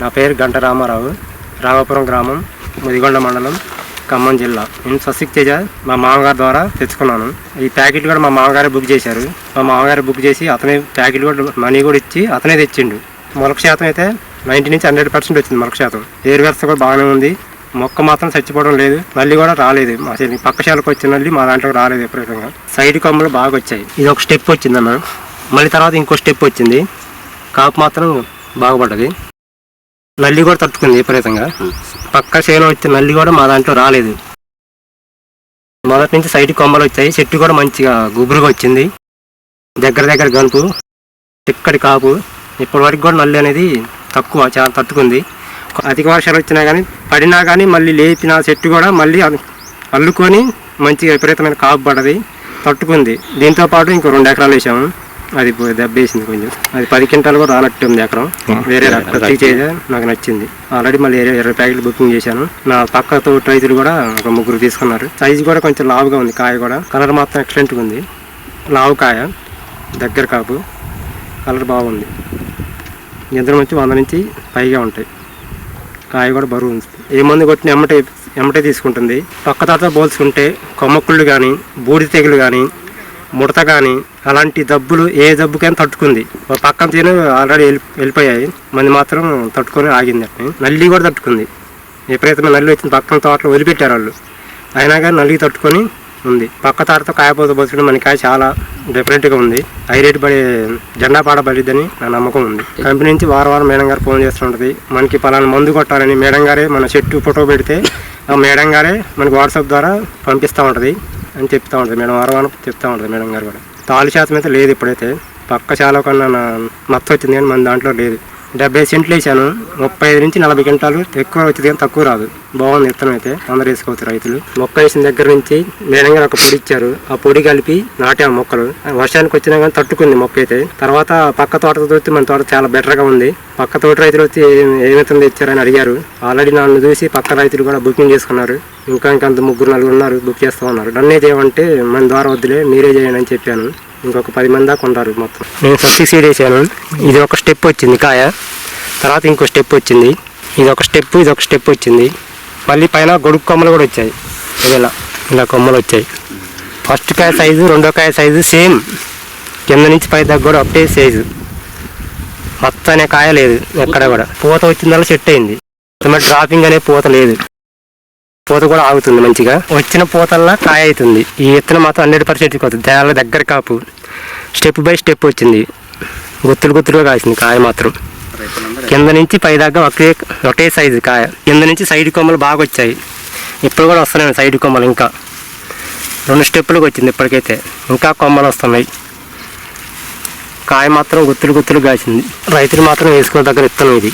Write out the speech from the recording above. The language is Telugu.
నా పేరు గంట రామారావు రామాపురం గ్రామం ముదిగొండ మండలం ఖమ్మం జిల్లా. నేను స్వస్తిక్ తేజ మా మామగారి ద్వారా తెచ్చుకున్నాను. ఈ ప్యాకెట్ కూడా మా మామగారే బుక్ చేశారు. మా మామగారు బుక్ చేసి అతనే ప్యాకెట్ కూడా మనీ కూడా ఇచ్చి అతనే తెచ్చిండు. మొలక శాతం అయితే నైంటీ నుంచి హండ్రెడ్ పర్సెంట్ వచ్చింది మొలక శాతం ఏరు వ్యవస్థ కూడా బాగానే ఉంది. మొక్క మాత్రం చచ్చిపోవడం లేదు. మళ్ళీ కూడా రాలేదు. మా పక్కశాలకు పక్క శాలకు వచ్చిన మళ్ళీ మా దాంట్లో రాలేదు ఎప్పుడైనా సైడ్ కొమ్మలు బాగా వచ్చాయి. ఇది ఒక స్టెప్ వచ్చిందన్న. మళ్ళీ తర్వాత ఇంకో స్టెప్ వచ్చింది. కాపు మాత్రం బాగుపడ్డది. నల్లి కూడా తట్టుకుంది విపరీతంగా. పక్క చేను వచ్చే నల్లి కూడా మా దాంట్లో రాలేదు. మొదటి నుంచి సైడ్ కొమ్మలు వచ్చాయి. చెట్టు కూడా మంచిగా గుబురుగా వచ్చింది. దగ్గర దగ్గర గనుపు చిక్కడి కాపు. ఇప్పటి వరకు కూడా నల్లి అనేది తక్కువ చాలా తట్టుకుంది. అధిక వర్షాలు వచ్చినా కానీ పడినా కానీ మళ్ళీ లేపిన చెట్టు కూడా మళ్ళీ అల్లు- అల్లుకొని మంచిగా విపరీతమైన కాపు పడ్డది. తట్టుకుంది. దీంతో పాటు ఇంకో రెండు ఎకరాలు వేసాము. అది దెబ్బేసింది కొంచెం. అది పది క్వింటాలు కూడా రానట్టు ఉంది ఎకరం. వేరే చేసే నాకు నచ్చింది. ఆల్రెడీ మళ్ళీ ఇరవై ఇరవై ప్యాకెట్లు బుకింగ్ చేశాను. నా పక్క తోటి రైతులు కూడా ఒక ముగ్గురు తీసుకున్నారు. సైజు కూడా కొంచెం లావుగా ఉంది కాయ కూడా. కలర్ మాత్రం ఎక్సలెంట్గా ఉంది. లావు కాయ దగ్గర కాపు. కలర్ బాగుంది. యంత్రం వచ్చి వంద నుంచి పైగా ఉంటాయి. కాయ కూడా బరువు ఉంది. ఏ మందు కొట్టిన ఎమ్మటే ఎమ్మటే తీసుకుంటుంది. పక్క తాత పోల్చుకుంటే కొమ్మక్కుళ్ళు కానీ బూడిద తెగులు కానీ ముడత కానీ అలాంటి జబ్బులు ఏ జబ్బుకైనా తట్టుకుంది. ఒక పక్కన తీను ఆల్రెడీ వెళ్ళి వెళ్ళిపోయాయి. మంది మాత్రం తట్టుకొని ఆగింది అట్ని. నల్లి కూడా తట్టుకుంది. విపరీతమైన నల్లి వచ్చిన పక్కన తోటలో వదిలిపెట్టారు వాళ్ళు. అయినా కానీ నల్లి తట్టుకొని ఉంది. పక్క తాటతో కాయపోత పోసడం మన కాయ చాలా డిఫరెంట్గా ఉంది. హై రేట్ పడే జెండా పాడబడిద్దని నా నమ్మకం ఉంది. కంపెనీ నుంచి వారం వారం మేడం గారు ఫోన్ చేస్తుంటుంది మనకి పలానా మందు కొట్టాలని మేడం గారే మన చెట్టు ఫోటో పెడితే ఆ మేడం గారే మనకి వాట్సాప్ ద్వారా పంపిస్తూ ఉంటుంది. అని చెప్తా ఉంటుంది మేడం వారం చెప్తూ చెప్తా ఉంటుంది మేడం గారు కూడా. తాళి శాతం అయితే లేదు ఇప్పుడైతే. పక్క చాలా కన్నా మత్తు వచ్చింది కానీ మన దాంట్లో లేదు. డెబ్బై సెంట్లు వేసాను. ముప్పై ఐదు నుంచి నలభై గంటలు ఎక్కువ వచ్చింది కానీ తక్కువ రాదు. బాగుంది విత్తనం అయితే. అందరూ వేసుకోవచ్చు రైతులు. మొక్క వేసిన దగ్గర నుంచి మేనంగా ఒక పొడి ఇచ్చారు. ఆ పొడి కలిపి నాటాము మొక్కలు. వర్షానికి వచ్చినా కానీ తట్టుకుంది మొక్క అయితే. తర్వాత పక్క తోటతో చూస్తే మన తోట చాలా బెటర్గా ఉంది. పక్క తోట రైతులు వచ్చి ఏం- ఏ విత్తనం తెచ్చారని అడిగారు. ఆల్రెడీ నన్ను చూసి పక్క రైతులు కూడా బుకింగ్ చేసుకున్నారు. ఇంకా ఇంకంత ముగ్గురు నలుగురు ఉన్నారు బుక్ చేస్తూ ఉన్నారు. నన్నే చేయమంటే మన ద్వారా వద్దులే మీరే చేయండి అని చెప్పాను. ఇంకొక పది మంది దాకా ఉంటారు మొత్తం. నేను సబ్సిడీ సీడ్ వేసాను ఇది ఒక స్టెప్ వచ్చింది కాయ. తర్వాత ఇంకో స్టెప్ వచ్చింది. ఇది ఒక స్టెప్ ఇది ఒక స్టెప్ వచ్చింది. మళ్ళీ పైన గొడుగు కొమ్మలు కూడా వచ్చాయి. ఇలా ఇలా కొమ్మలు వచ్చాయి. ఫస్ట్ కాయ సైజు రెండో కాయ సైజు సేమ్ కింద నుంచి పై దగ్గర కూడా ఒకటే సైజు మొత్తం అనే కాయ లేదు ఎక్కడ కూడా. పూత వచ్చిందల్లా సెట్ అయింది. మరి డ్రాపింగ్ అనే పూత లేదు. పూత కూడా ఆగుతుంది మంచిగా. వచ్చిన పూతల్లా కాయ అవుతుంది ఈ విత్తనం మాత్రం హండ్రెడ్ పర్సెంట్ అవుతుంది చాలా దగ్గర కాపు. స్టెప్ బై స్టెప్ వచ్చింది. గుత్తులు గుత్తులుగా కాసింది కాయ మాత్రం. కింద నుంచి పై దాకా ఒకే ఒకే సైజు కాయ. కింద నుంచి సైడ్ కొమ్మలు బాగా వచ్చాయి. ఇప్పుడు కూడా వస్తున్నాయి సైడ్ కొమ్మలు ఇంకా. రెండు స్టెప్పులకు వచ్చింది ఇప్పటికైతే. ఇంకా కొమ్మలు వస్తున్నాయి. కాయ మాత్రం గుత్తులు గుత్తులు కాసింది. రైతులు మాత్రం వేసుకున్న దగ్గర విత్తనం ఇది.